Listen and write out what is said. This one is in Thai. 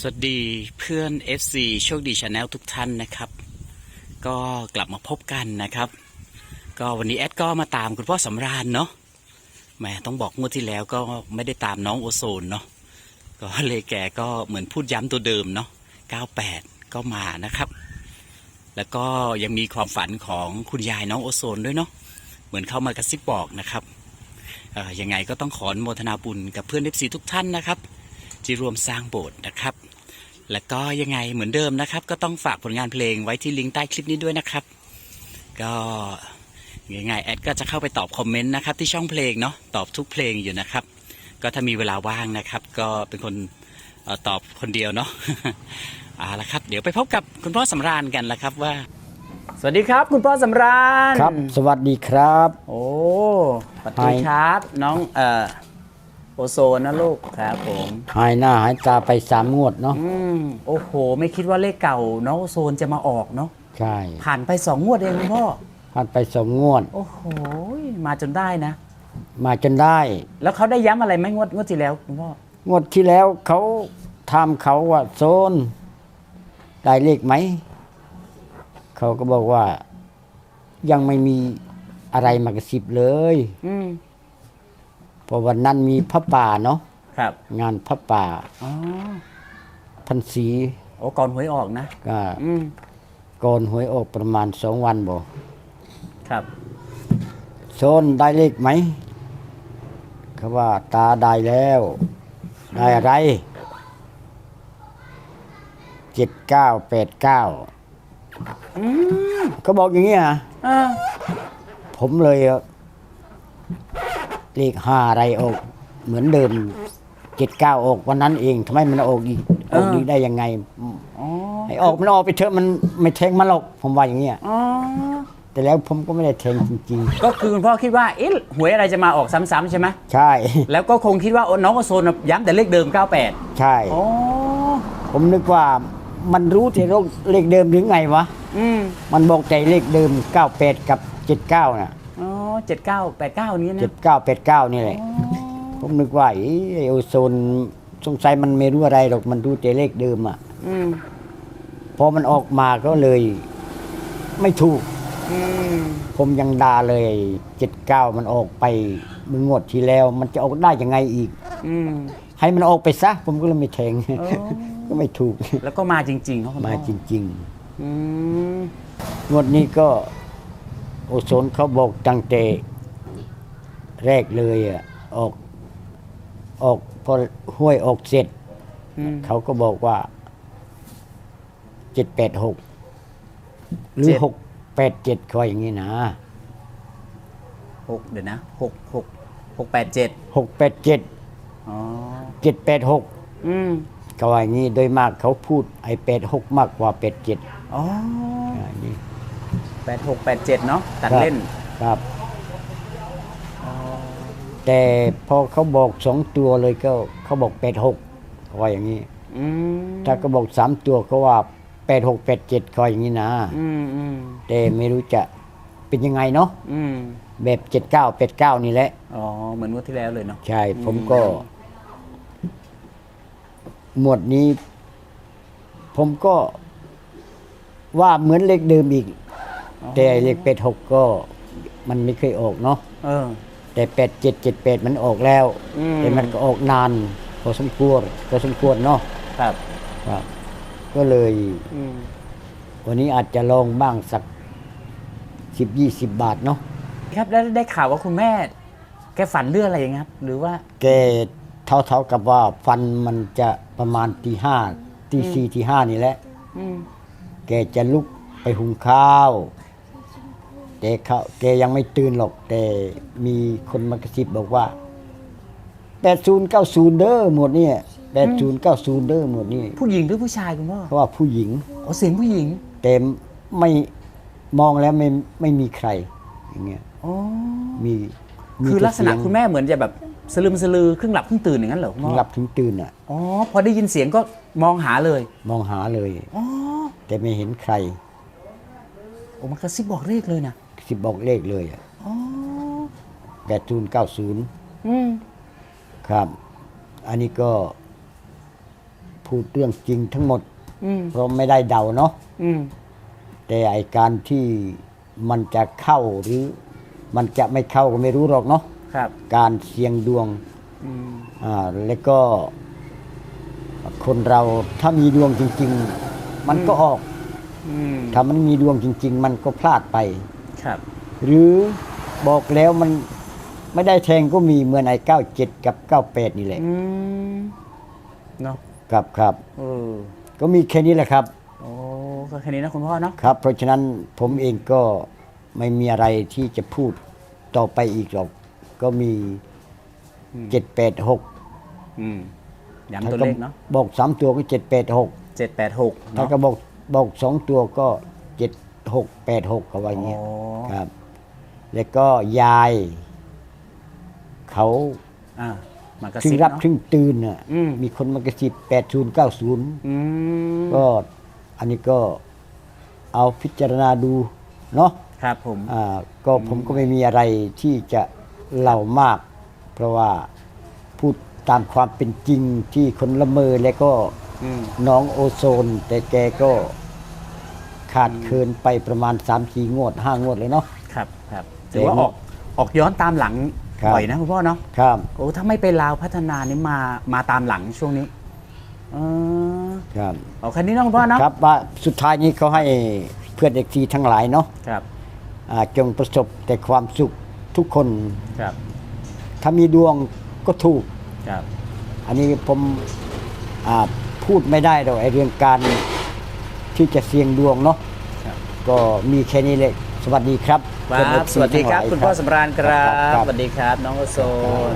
สวัสดีเพื่อน FC โชคดีชาแนลทุกท่านนะครับ ก็กลับมาพบกันนะครับ ก็วันนี้แอดก็มาตามคุณพ่อสำราญเนาะแหมต้องบอกงวดที่แล้วก็ไม่ได้ตามน้องโอโซนเนาะก็เลยแกก็เหมือนพูดย้ำตัวเดิมเนาะ98 ก็มานะครับ แล้วก็ยังมีความฝันของคุณยายน้องโอโซนด้วยเนาะเหมือนเข้ามากระซิบบอกนะครับเอ่อยังไงก็ต้องขอนโมทนาบุญกับเพื่อน FC ทุกท่านนะครับ ที่ร่วมสร้างโบสถ์นะครับ แล้วก็ยังไงเหมือนเดิมนะครับ ก็ต้องฝากผลงานเพลงไว้ที่ลิงก์ใต้คลิปนี้ด้วยนะครับ ก็ยังไงแอดก็จะเข้าไปตอบคอมเมนต์นะครับที่ช่องเพลงเนาะตอบทุกเพลงอยู่นะครับ ก็ถ้ามีเวลาว่างนะครับ ก็เป็นคนเออตอบคนเดียวเนาะเอาละครับ เดี๋ยวไปพบกับคุณพ่อสำราญกันละครับว่า สวัสดีครับ คุณพ่อสำราญครับ สวัสดีครับ โอ้ปัดดีครับ น้องเอ่อ โอโซนนะลูกครับผมหายหน้าหายตาไปสามงวดเนาะอืมโอ้โห ไม่คิดว่าเลขเก่าน้องโซนจะมาออกเนาะใช่ผ่านไปสองงวดเองคุณพ่อผ่านไปสองงวด โอ้โห มาจนได้นะ มาจนได้ แล้วเขาได้ย้ำอะไรไหมงวดงวดที่แล้วคุณพ่องวดที่แล้วเขาทำเขาว่าโซน ได้เลขไหม เขาก็บอกว่า ยังไม่มีอะไรมากระซิบเลย อืม เพราะวันนั้นมีพระป่าเนาะครับ งานพระป่าอ๋อพันศรีโอ้ก่อนหวยออกนะก็อืมก่อนหวยออกประมาณสองวันบอกครับ โซนได้เลขไหมเขาว่าตาได้แล้ว ได้อะไรเจ็ดเก้าแปดเก้าอืมเขาบอกอย่างนี้ฮะ เออผมเลย เลขห้าอะไรออก เหมือนเดิมเจ็ดเก้าออกวันนั้นเองทำไมมันออกอีกออกอีกได้ยังไงอ๋อให้ออกมันออกไปเถอะมันไม่แทงมันหรอกผมว่าอย่างเงี้ยอ๋อแต่แล้วผมก็ไม่ได้แทงจริงก็คือคุณพ่อคิดว่าเอ๊ะหวยอะไรจะมาออกซ้ำๆใช่ไหมๆ ใช่ แล้วก็คงคิดว่าโอ้น้องโอโซนน่ะย้ำแต่เลขเดิม 98ใช่ อ๋อผมนึกว่ามันรู้แต่เลขเดิมหรือไงวะ อืม มันบอกใจเลขเดิม 98 กับ 79 น่ะ อ๋อเจ็ดเก้าแปดเก้านี้นะ79 89นี่แหละผมนึกว่าไอ้ไอ้โอโซนสงสัยมันไม่รู้อะไรหรอกมันรู้แต่เลขเดิมอะอืมพอมันออกมาก็เลย ไม่ถูก อืมผมยังด่าเลย79มันออกไปมึงงวดที่แล้ว มันจะออกได้ยังไงอีก อืมให้มันออกไปซะ ผมก็เลยไม่แทงอ๋อก็ไม่ถูก แล้วก็มาจริงๆเขาคุณพ่อมาจริง อืม ๆ งวดนี้ก็ โอโซนเขาบอกตั้งแต่แรกเลยอะออกออกพอห้วยออกเสร็จอืมเขาก็บอกว่าเจ็ดแปดหกหรือเจ็ด หกแปดเจ็ดคอยอย่างนี้นะหกเดี๋ยวนะหกหกหกแปดเจ็ดหกแปดเจ็ดอ๋อเจ็ดแปดหกอืมเขาว่าอย่างนี้โดยมากเขาพูดไอ้แปดหกมากกว่าแปดเจ็ดอ๋อ อย่างนี้ แปดหกแปดเจ็ดเนาะตัดครับเล่นครับอ๋อแต่พอเขาบอกสองตัวเลยก็เขาบอกแปดหกเขาว่าอย่างนี้อืมถ้าเขาบอกสามตัวเขาว่าแปดหกแปดเจ็ดคอยอย่างนี้นะ อืมอืมแต่ไม่รู้จะเป็นยังไงเนาะอืมแบบเจ็ดเก้าแปดเก้านี่แหละ อ๋อเหมือนงวดที่แล้วเลยเนาะ ใช่ ผมก็ หมวดนี้ ผมก็ว่าเหมือนเลขเดิมอีก แต่ไอ้เลขเป็ดหกก็มันไม่เคยออกเนาะเออ แต่แปดเจ็ดเจ็ดแปดมันออกแล้วอืม แต่มันก็ออกนานพอสมควรพอสมควรเนาะครับครับ ก็เลย อืมวันนี้อาจจะลองบ้างสักสิบยี่สิบบาทเนาะครับแล้วได้ข่าวว่าคุณแม่ แกฝันเรื่องอะไรอย่างเงี้ยครับ หรือว่า แกเท่าเท่าๆกับว่าฟันมันจะประมาณตีห้าตีสี่ตีห้านี่แหละ อืม แกจะลุกไปหุงข้าว แต่เขาแกยังไม่ตื่นหรอก แต่มีคนมากระซิบบอกว่าแปดศูนย์เก้าศูนย์เด้อหมดเนี่ยแปดศูนย์เก้าศูนย์เด้อหมดนี่ผู้หญิงหรือผู้ชายคุณพ่อเพราะว่าผู้หญิงอ๋อเสียงผู้หญิงแต่ไม่มองแล้วไม่ไม่มีใครอย่างเงี้ยอ๋อมีมีคือแต่ลักษณะเสียงคุณแม่เหมือนจะแบบสลืมสลือครึ่งหลับครึ่งตื่นอย่างนั้นเหรอคุณถึพ่งอหลับถึงตื่นอะอ๋อพอได้ยินเสียงก็มองหาเลย มองหาเลยอ๋อแต่ไม่เห็นใครโอ้มันกระซิบบอกเลขเลยนะ สิบบอกเลขเลยอะอ๋อแปดศูนย์เก้าศูนย์อืมครับ อันนี้ก็ พูดเรื่องจริงทั้งหมด อืมเพราะไม่ได้เดาเนาะอืมแต่ไอการที่มันจะเข้าหรือ มันจะไม่เข้าก็ไม่รู้หรอกเนาะครับการเสี่ยงดวง อืมอ่าแล้วก็ คนเราถ้ามีดวงจริง ๆ มันก็ออก อืมถ้ามันมีดวงจริง ๆ มันก็พลาดไป ครับหรือบอกแล้วมันไม่ได้แทงก็มีเหมือนไอ้เก้าเจ็ดกับเก้าแปดนี่แหละอืมเนาะครับครับ เออก็มีแค่นี้แหละครับ โอ้ก็แค่นี้นะคุณพ่อเนาะครับ เพราะฉะนั้นผมเองก็ไม่มีอะไรที่จะพูดต่อไปอีกหรอก ก็มีเจ็ดแปดหกอืมย้ำตัวเลขเนาะบอกสามตัวก็เจ็ดแปดหกเจ็ดแปดหกถ้าเนาะก็บอกบอกสองตัวก็เจ็ด หกแปดหกเขาว่าอย่างเงี้ยอ๋อ ครับ แล้วก็ยายเขาอ่ามากระถึงซิบรับเนาะถึงตื่นน่ะอืม มีคนมากระซิบแปดศูนย์เก้าศูนย์อืมก็อันนี้ก็เอาพิจารณาดูเนาะ ครับผม อ่าก็ผมก็ไม่มีอะไรที่จะเล่ามาก เพราะว่าพูดตามความเป็นจริงที่คนละเมอแล้วก็อืม น้องโอโซน แต่แกก็ ขาดเคินไปประมาณ3ามสี่งวดห้างวดเลยเนาะ ครับครับแต่ถือว่าออกออกย้อนตามหลังครับ บ่อยนะคุณพ่อเนาะครับ โอ้ถ้าไม่ไปลาวพัฒนานี่มามาตามหลังช่วงนี้เออครับเอาแค่นี้เนาะคุณพ่อเนาะครับว่าสุดท้ายนี้เขาให้เพื่อนเด็กทีทั้งหลายเนาะครับอ่าจงประสบแต่ความสุขทุกคน ครับถ้ามีดวงก็ถูก ครับ อันนี้ผมอ่าพูดไม่ได้หรอกไอเรื่องการที่จะเสี่ยงดวงเนาะครับ ก็มีแค่นี้เลยสวัสดีครับครับเพื่อน FC สวัสดีครับทั้งหลายคุณพ่อสำราญครับครับ สวัสดีครับ น้องโอโซน